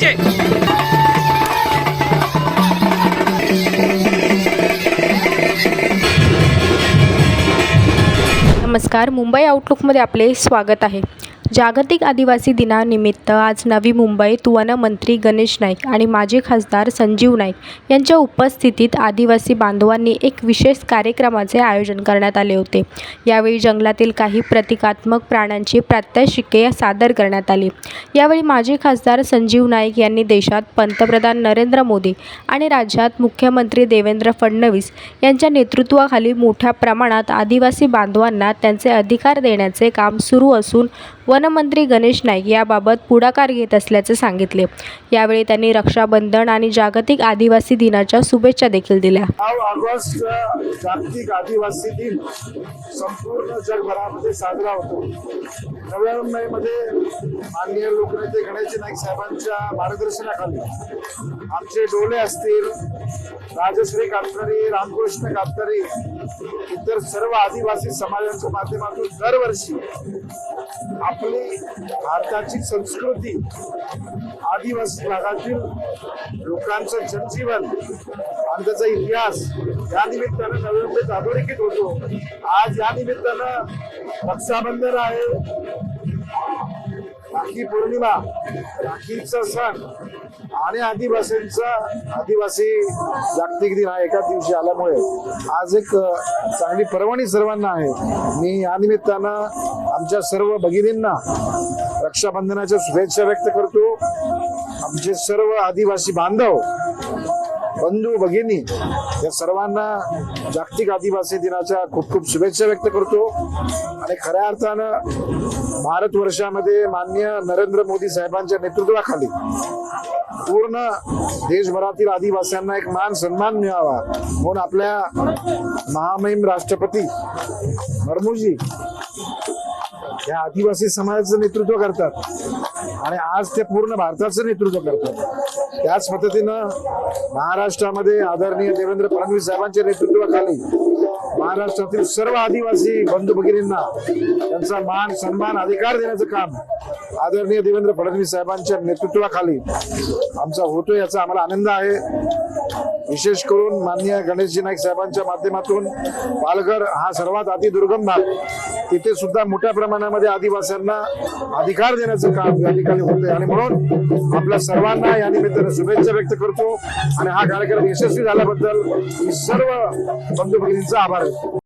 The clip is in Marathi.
पाहिजे नमस्कार मुंबई आउटलुकमध्ये आपले स्वागत आहे. जागतिक आदिवासी दिनानिमित्त आज नवी मुंबईत वनमंत्री गणेश नाईक आणि माजी खासदार संजीव नाईक यांच्या उपस्थितीत आदिवासी बांधवांनी एक विशेष कार्यक्रमाचे आयोजन करण्यात आले होते. यावेळी जंगलातील काही प्रतिकात्मक प्राण्यांची प्रात्यक्षिके सादर करण्यात आली. यावेळी माजी खासदार संजीव नाईक यांनी देशात पंतप्रधान नरेंद्र मोदी आणि राज्यात मुख्यमंत्री देवेंद्र फडणवीस यांच्या नेतृत्वाखाली मोठ्या प्रमाणात आदिवासी बांधवांना त्यांचे अधिकार देण्याचे काम सुरू असून वनमंत्री गणेश नाईक याबाबत पुढाकार घेत असल्याचे सांगितले. यावेळी त्यांनी रक्षाबंधन आणि जागतिक आदिवासी दिनाच्या शुभेच्छा देखील दिल्या. ऑगस्ट जागतिक आदिवासी दिन संपूर्ण जगभरामध्ये साजरा होतो. नव्या मुंबईमध्ये माननीय लोकनेते गणेश नाईक साहेबांच्या मार्गदर्शनाखाली आमचे डोले असतील राजश्री कातकरी रामकृष्ण कातकरी इतर सर्व आदिवासी समाजाच्या माध्यमातून दरवर्षी आपली भारताची संस्कृती आदिवासी भागातील लोकांचं जनजीवन आणि त्याचा इतिहास या निमित्तानं नवी मुंबईत अधोरेखित होतो. आज या निमित्तानं रक्षाबंधन आहे. राखी पौर्णिमा राखीचा सण आणि आदिवासींचा आदिवासी जागतिक दिन हा एकाच दिवशी आल्यामुळे आज एक चांगली पर्वणी सर्वांना आहे. मी या निमित्तानं आमच्या सर्व भगिनींना रक्षाबंधनाच्या शुभेच्छा व्यक्त करतो. आमचे सर्व आदिवासी बांधव बंधू भगिनी या सर्वांना जागतिक आदिवासी दिनाच्या खूप खूप शुभेच्छा व्यक्त करतो. आणि खऱ्या अर्थानं भारतवर्षामध्ये मान्य नरेंद्र मोदी साहेबांच्या नेतृत्वाखाली पूर्ण देशभरातील आदिवासींना एक मान सन्मान मिळावा म्हणून आपल्या महामहिम राष्ट्रपती मर्मूजी या आदिवासी समाजाचं नेतृत्व करतात. आणि आज ते पूर्ण भारताचं नेतृत्व करतात. त्याच पद्धतीनं महाराष्ट्रामध्ये आदरणीय देवेंद्र फडणवीस साहेबांच्या नेतृत्वाखाली महाराष्ट्रातील सर्व आदिवासी बंधू भगिनींना त्यांचा मान सन्मान अधिकार देण्याचं काम आदरणीय देवेंद्र फडणवीस साहेबांच्या नेतृत्वाखाली आमचा होतो याचा आम्हाला आनंद आहे. विशेष करून माननीय गणेशजी नाईक साहेबांच्या माध्यमातून पालघर हा सर्वात अतिदुर्गम भाग तिथे सुद्धा मोठ्या प्रमाणामध्ये आदिवासींना अधिकार देण्याचं काम या ठिकाणी होते आणि म्हणून आपल्या सर्वांना या निमित्तानं शुभेच्छा व्यक्त करतो. आणि हा कार्यक्रम यशस्वी झाल्याबद्दल मी सर्व बंधू भगिनींचा आभार व्यक्त करतो